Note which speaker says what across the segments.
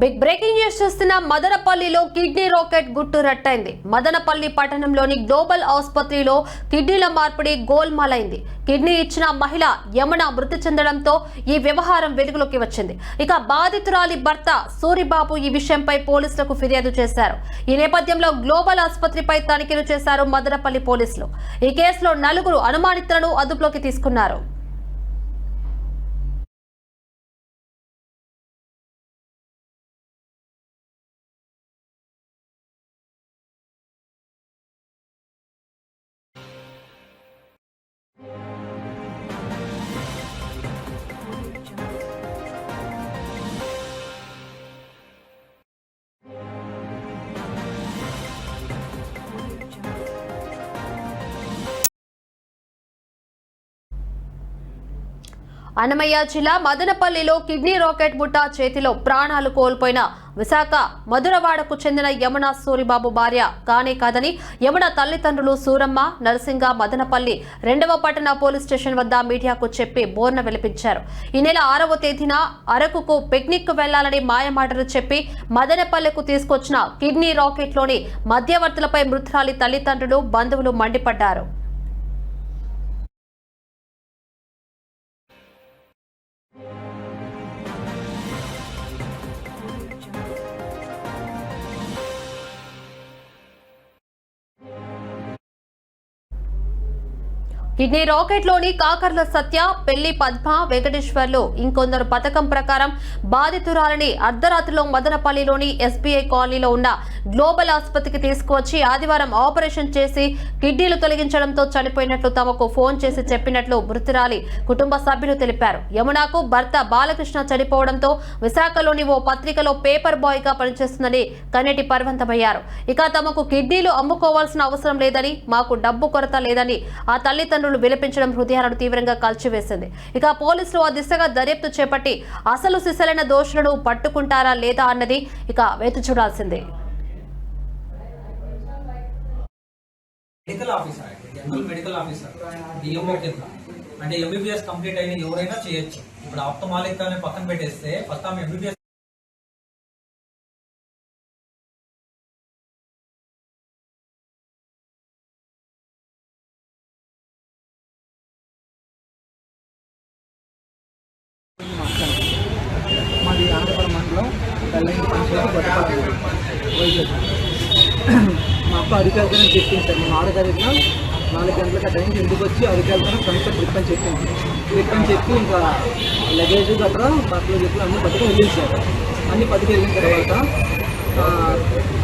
Speaker 1: Big breaking news చూస్తున్న మదనపల్లిలో kidney racket గుట్టు రట్టయింది మదనపల్లి పట్టణంలోని గ్లోబల్ ఆసుపత్రిలో కిడ్నీల మార్పిడి గోల్మాలైంది. కిడ్నీ ఇచ్చిన మహిళ యమున మృతి చెందడంతో ఈ వ్యవహారం వెలుగులోకి వచ్చింది. ఇక బాధితురాలి భర్త సూరిబాబు ఈ విషయంపై పోలీసులకు ఫిర్యాదు చేశారు. ఈ నేపథ్యంలో గ్లోబల్ ఆసుపత్రిపై తనిఖీలు చేశారు మదనపల్లి పోలీసులు. ఈ కేసులో నలుగురు అనుమానితులను అదుపులోకి తీసుకున్నారు. అన్నమయ్య జిల్లా మదనపల్లిలో కిడ్నీ రాకెట్ బుట్ట చేతిలో ప్రాణాలు కోల్పోయిన విశాఖ మధురవాడకు చెందిన యమున సూరిబాబు భార్య కానే కాదని యమున తల్లిదండ్రులు సూరమ్మ నరసింగ మదనపల్లి రెండవ పట్టణ పోలీస్ స్టేషన్ వద్ద మీడియాకు చెప్పి బోర్న విలిపించారు. ఈ నెల ఆరవ తేదీన అరకుకు పిక్నిక్ వెళ్ళాలని మాయమాటలు చెప్పి మదనపల్లెకు తీసుకొచ్చిన కిడ్నీ రాకెట్లోని మధ్యవర్తులపై మృతురాలి తల్లిదండ్రులు బంధువులు మండిపడ్డారు. కిడ్నీ రాకెట్లోని కాకర్ల సత్య పెళ్ళి పద్మ వెంకటేశ్వర్లు ఇంకొందరు పథకం ప్రకారం బాధితురాలని అర్ధరాత్రిలో మదనపల్లిలోని ఎస్బీఐ కాలనీలో ఉన్న గ్లోబల్ ఆసుపత్రికి తీసుకువచ్చి ఆదివారం ఆపరేషన్ చేసి కిడ్నీలు తొలగించడంతో చనిపోయినట్లు తమకు ఫోన్ చేసి చెప్పినట్లు మృతురాలి కుటుంబ సభ్యులు తెలిపారు. యమునాకు భర్త బాలకృష్ణ చనిపోవడంతో విశాఖలోని ఓ పత్రికలో పేపర్ బాయ్గా పనిచేస్తుందని కన్నెటి పర్వంతమయ్యారు. ఇక తమకు కిడ్నీలు అమ్ముకోవాల్సిన అవసరం లేదని మాకు డబ్బు కొరత లేదని ఆ తల్లిదండ్రులు విలపించడం హృదయాలను తీవ్రంగా కాల్చివేసింది. ఇక పోలీసులు ఆ దిశగా దర్యాప్తు చేపట్టి అసలు సిసలైన దోషులను పట్టుకుంటారా లేదా అన్నది ఇక వేచి చూడాల్సిందే.
Speaker 2: Medical officer general medical officer DMO కింద. అంటే ఎంబీబీఎస్ కంప్లీట్ అయిన ఎవరైనా చేయొచ్చు. ఇప్పుడు ఆప్తమాలిక్ అనే పక్కన పెట్టేస్తే ఫస్ట్ ఆమె ఎంబీబీఎస్
Speaker 3: మాది ఆంధ్రపురం మండలం తెల్లంగి పంచాయతీ గొట్టపాటి వైజాగ్ మా అక్క అధికారికైనా చెప్పింది సార్ మేము ఆరు తారీఖున నాలుగు గంటలకు ఆ టైంకి ఇంటికి వచ్చి అధికారికైనా ఫ్రెండ్స్ ట్రిప్ అని చెప్పింది ట్రిప్ అని చెప్పి ఇంకా లగేజ్ గట్రా బట్టలు చెప్పి అన్ని పట్టుకుని వెళ్ళింది అన్నీ అన్ని పట్టుకు వెళ్ళిన తర్వాత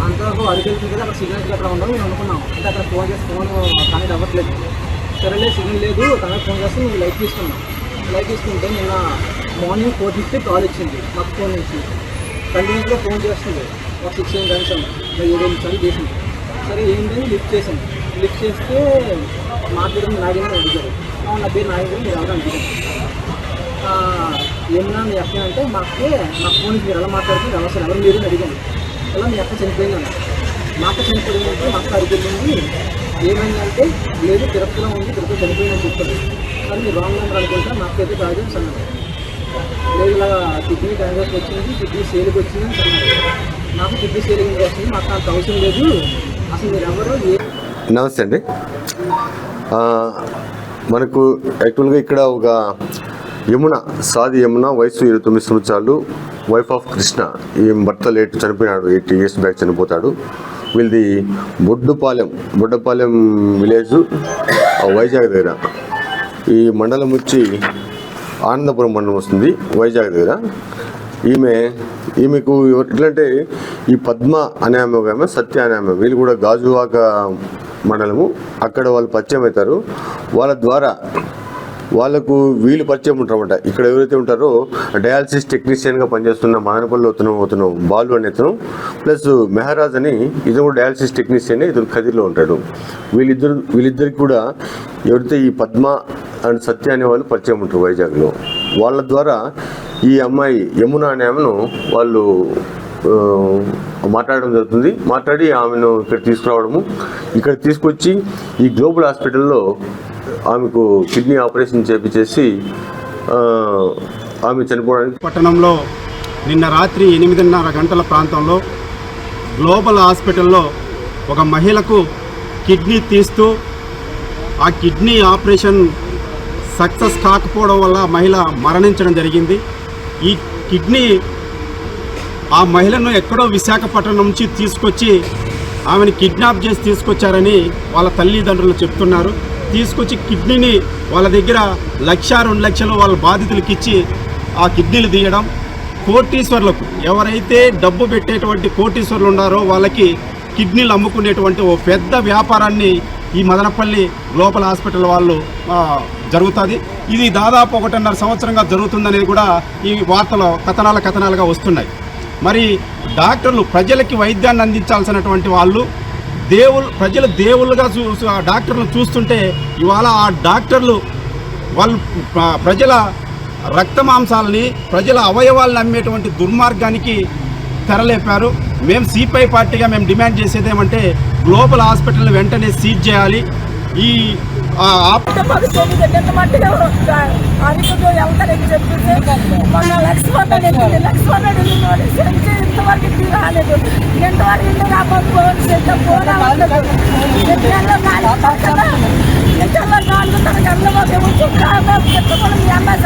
Speaker 3: అంతవరకు అరకు వెళ్తుంది కదా అక్కడ సిగ్నల్స్ గట్రా ఉండవు మేము అనుకున్నాం. అంటే అక్కడ ఫోన్ చేసి ఫోన్ కనెక్ట్ అవ్వట్లేదు. సరేలే సిగ్నల్ లేదు కనెక్ట్ ఫోన్ చేస్తే మేము లైట్ తీసుకున్నాం లైట్ తీసుకుంటే నిన్న మార్నింగ్ ఫోర్ ఫిఫ్టీ కాల్ వచ్చింది మాకు ఫోన్ నుంచి. కంటిన్యూస్గా ఫోన్ చేస్తుంది. ఒక సిక్స్ టైమ్స్ ఏడు నిమిషాలు చేసింది. సరే ఏంటని లిఫ్ట్ చేసాను లిఫ్ట్ చేస్తే మాట్లాడిన నాగేంద్ర అడిగారు నా పేరు నాగేంద్ర మీరు ఎవరు అడిగారు ఏమన్నా మీ అక్క అంటే మా అక్కే నా ఫోన్ మీరు ఎలా మాట్లాడుతుంది అవసరం ఎవరు మీరు అడిగాను. అలా మీ అక్క చనిపోయింది అన్న మా అక్క చనిపోయిందంటే మా అక్క అడిగింది ఏమైందంటే లేదు తిరుపతిలో ఉంది తిరుపతి చనిపోయిందని చెప్పారు కానీ మీరు రాంగ్ నెంబర్ అనుకుంటే మా అక్క అయితే కాదు అని అన్నారు లేదు ఇలా కిడ్నీ ట్రాన్సాక్షన్ వచ్చింది కిడ్నీ సేల్కి వచ్చింది అని అన్నారు నాకు కిడ్నీ సేలింగ్ వస్తుంది? మాకు అంత అవసరం లేదు. అసలు మీరు ఎవరు ఏ
Speaker 4: నమస్తే అండి. మనకు యాక్చువల్గా ఇక్కడ ఒక యమున సాది యమున వయసు ఇరవై తొమ్మిది సంవత్సరాలు వైఫ్ ఆఫ్ కృష్ణ. ఈ భర్త లేట్ చనిపోయినాడు ఎయిటీ ఇయర్స్ బ్యాక్ చనిపోతాడు. వీళ్ళది బొడ్డుపాలెం బొడ్డపాలెం విలేజ్ వైజాగ్ దగ్గర. ఈ మండలం వచ్చి ఆనందపురం మండలం వస్తుంది వైజాగ్ దగ్గర. ఈమె ఈమెకు ఎట్లంటే ఈ పద్మ అనే ఆమె ఒక ఆమె సత్య అనే ఆమె వీళ్ళు కూడా గాజువాక మండలము. అక్కడ వాళ్ళు పరిచయం అవుతారు. వాళ్ళ ద్వారా వాళ్ళకు వీళ్ళు పరిచయం ఉంటారన్నమాట. ఇక్కడ ఎవరైతే ఉంటారో డయాలసిస్ టెక్నీషియన్గా పనిచేస్తున్న మానపల్లి అతను అతను బాలు అనే అతను ప్లస్ మెహరాజ్ అని ఇతను కూడా డయాలసిస్ టెక్నీషియన్ ఇతను ఖదీర్లో ఉంటాడు. వీళ్ళిద్దరు వీళ్ళిద్దరికి కూడా ఎవరైతే ఈ పద్మ అండ్ సత్య అనే వాళ్ళు పరిచయం ఉంటారు వైజాగ్లో. వాళ్ళ ద్వారా ఈ అమ్మాయి యమున అనే ఆమెను వాళ్ళు మాట్లాడడం జరుగుతుంది. మాట్లాడి ఆమెను ఇక్కడ తీసుకురావడము. ఇక్కడ తీసుకొచ్చి ఈ గ్లోబల్ హాస్పిటల్లో ఆమెకు కిడ్నీ ఆపరేషన్ చేపించేసి ఆమె చనిపోవడానికి
Speaker 5: పట్టణంలో నిన్న రాత్రి ఎనిమిదిన్నర గంటల ప్రాంతంలో గ్లోబల్ హాస్పిటల్లో ఒక మహిళకు కిడ్నీ తీస్తూ ఆ కిడ్నీ ఆపరేషన్ సక్సెస్ కాకపోవడం వల్ల మహిళ మరణించడం జరిగింది. ఈ కిడ్నీ ఆ మహిళను ఎక్కడో విశాఖపట్నం నుంచి తీసుకొచ్చి ఆమెను కిడ్నాప్ చేసి తీసుకొచ్చారని వాళ్ళ తల్లిదండ్రులు చెప్తున్నారు. తీసుకొచ్చి కిడ్నీని వాళ్ళ దగ్గర లక్ష రెండు లక్షలు వాళ్ళ బాధితులకు ఇచ్చి ఆ కిడ్నీలు తీయడం కోటీశ్వర్లకు ఎవరైతే డబ్బు పెట్టేటువంటి కోటీశ్వర్లు ఉన్నారో వాళ్ళకి కిడ్నీలు అమ్ముకునేటువంటి ఓ పెద్ద వ్యాపారాన్ని ఈ మదనపల్లి గ్లోబల్ హాస్పిటల్ వాళ్ళు జరుగుతుంది. ఇది దాదాపు ఒకటిన్నర సంవత్సరంగా జరుగుతుందనేది కూడా ఈ వార్తలో కథనాల కథనాలుగా వస్తున్నాయి. మరి డాక్టర్లు ప్రజలకి వైద్యాన్ని అందించాల్సినటువంటి వాళ్ళు దేవుళ్ళు ప్రజలు దేవుళ్ళుగా చూ ఆ డాక్టర్లు చూస్తుంటే ఇవాళ ఆ డాక్టర్లు వాళ్ళు ప్రజల రక్త మాంసాలని ప్రజల అవయవాలను అమ్మేటువంటి దుర్మార్గానికి తెరలేపారు. మేము సిపిఐ పార్టీగా మేము డిమాండ్ చేసేది ఏమంటే గ్లోబల్ హాస్పిటల్ వెంటనే సీజ్ చేయాలి. ఈ ఆ,
Speaker 6: లక్ష్మణ్ రాలేదు. నాలుగు కదా తన గంటల మాకు మీ అమ్మాయి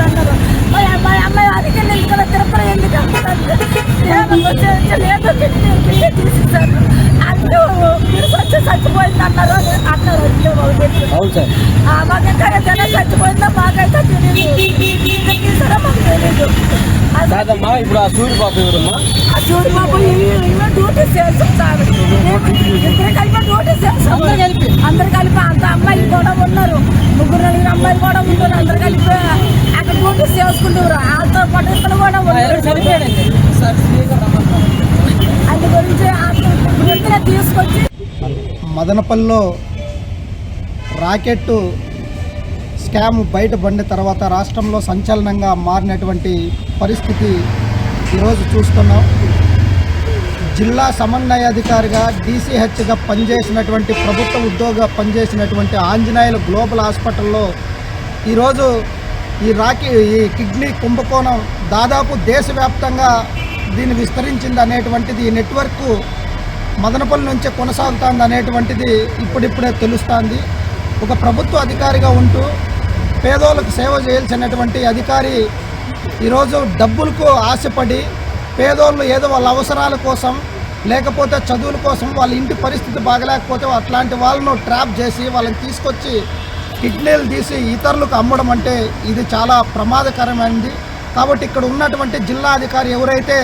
Speaker 6: అన్నారు మా అమ్మాయి అమ్మాయి అదికి వెళ్ళింది కదా తిరుపతి ఎందుకు వెళ్తున్నారు లేదు కిడ్నీ కిడ్నీ తీసేసారు అందరూ మీరు వచ్చి చచ్చిపోయింది అన్నారు అన్నారు ఇంట్లో
Speaker 3: అవును సార్
Speaker 6: మాకు ఎక్కడైతే చచ్చిపోయిందో మాకైతే తెలియదు తీసారో మాకు తెలియదు
Speaker 3: కాదమ్మా ఇప్పుడు ఆ సూర్య బాబు ఎవరమ్మా?
Speaker 6: ఆ బాబు ఇవి డ్యూటీ చేస్తుంటారు ఇద్దరు కలిపి డ్యూటీ చేస్తాం అందరు కలిపి? అంత అమ్మాయిలు కూడా ఉన్నారు. ముగ్గురు నలుగురు అమ్మాయిలు కూడా ఉన్నారు. అందరు కలిపి అక్కడ డ్యూటీ చేసుకుంటారు వాళ్ళతో పాటు ఇక్కడ కూడా ఉన్నారు. అందు గురించి ఇద్దరు తీసుకొచ్చి
Speaker 7: మదనపల్లిలో రాకెట్ స్కామ్ బయటపడిన తర్వాత రాష్ట్రంలో సంచలనంగా మారినటువంటి పరిస్థితి ఈరోజు చూస్తున్నాం. జిల్లా సమన్వయాధికారిగా డీసీహెచ్గా పనిచేసినటువంటి ప్రభుత్వ ఉద్యోగ పనిచేసినటువంటి ఆంజనేయులు గ్లోబల్ హాస్పిటల్లో ఈరోజు ఈ రాకి ఈ కిడ్నీ కుంభకోణం దాదాపు దేశవ్యాప్తంగా దీన్ని విస్తరించింది అనేటువంటిది ఈ నెట్వర్క్ మదనపల్లి నుంచే కొనసాగుతుంది అనేటువంటిది ఇప్పుడిప్పుడే తెలుస్తుంది. ఒక ప్రభుత్వ అధికారిగా ఉంటూ పేదోళ్ళకు సేవ చేయాల్సినటువంటి అధికారి ఈరోజు డబ్బులకు ఆశపడి పేదోళ్ళు ఏదో వాళ్ళ అవసరాల కోసం లేకపోతే చదువుల కోసం వాళ్ళ ఇంటి పరిస్థితి బాగలేకపోతే అట్లాంటి వాళ్ళను ట్రాప్ చేసి వాళ్ళని తీసుకొచ్చి కిడ్నీలు తీసి ఇతరులకు అమ్మడం అంటే ఇది చాలా ప్రమాదకరమైనది కాబట్టి ఇక్కడ ఉన్నటువంటి జిల్లా అధికారి ఎవరైతే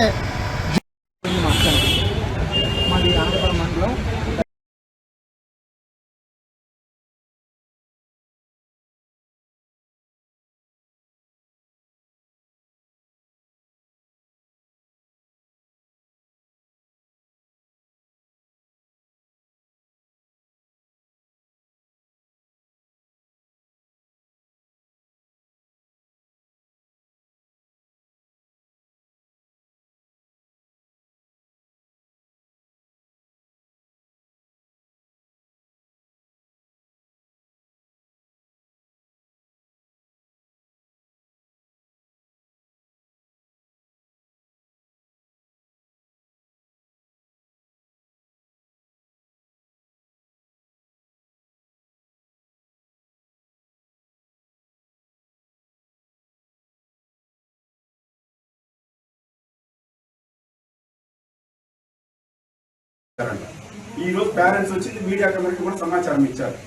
Speaker 5: ఈ రోజు పేరెంట్స్ వచ్చి మీడియా కమిటీకి కూడా సమాచారం ఇచ్చారు.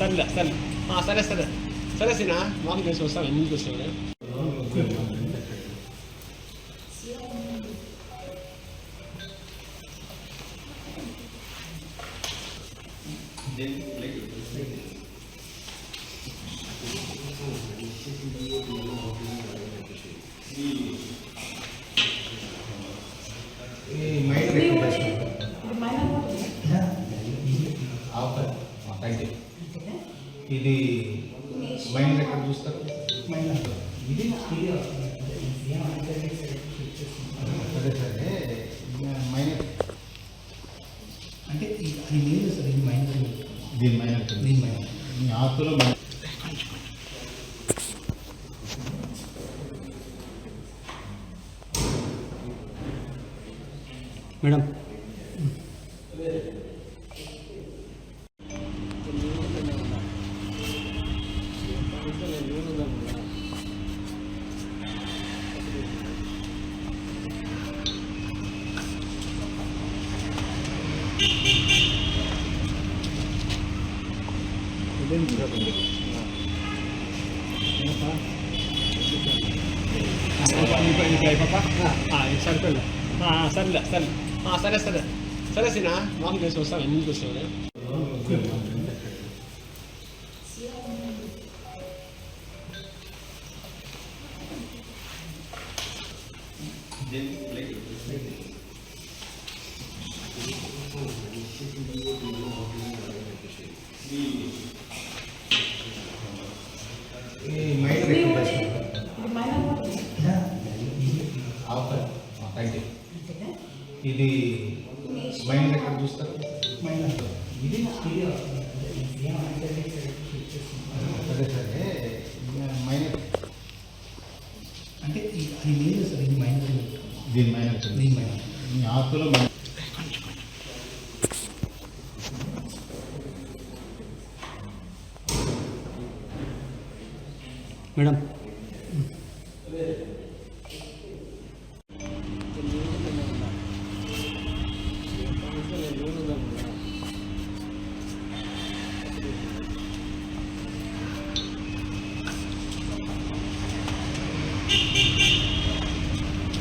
Speaker 8: సరే సరే సరే సరే సినా మాకు తెలిసి వస్తాను ఎందుకు వస్తాను
Speaker 9: థ్యాంక్ యూ ఇది మైండ్ ఎక్కడ చూస్తారు ఇది సరే సరే మైనర్
Speaker 10: అంటే అది లేదు సార్ ఇది మైనర్
Speaker 9: దీని మైనర్ దీని మైనర్ మీ ఆకులో మైనర్
Speaker 11: మేడం
Speaker 8: సరిపోయింది సరేలే సరే సరే సరే. సరే సినా. మాకు తెలిసి వస్తాను ఎందుకు వస్తాను.
Speaker 9: Madam,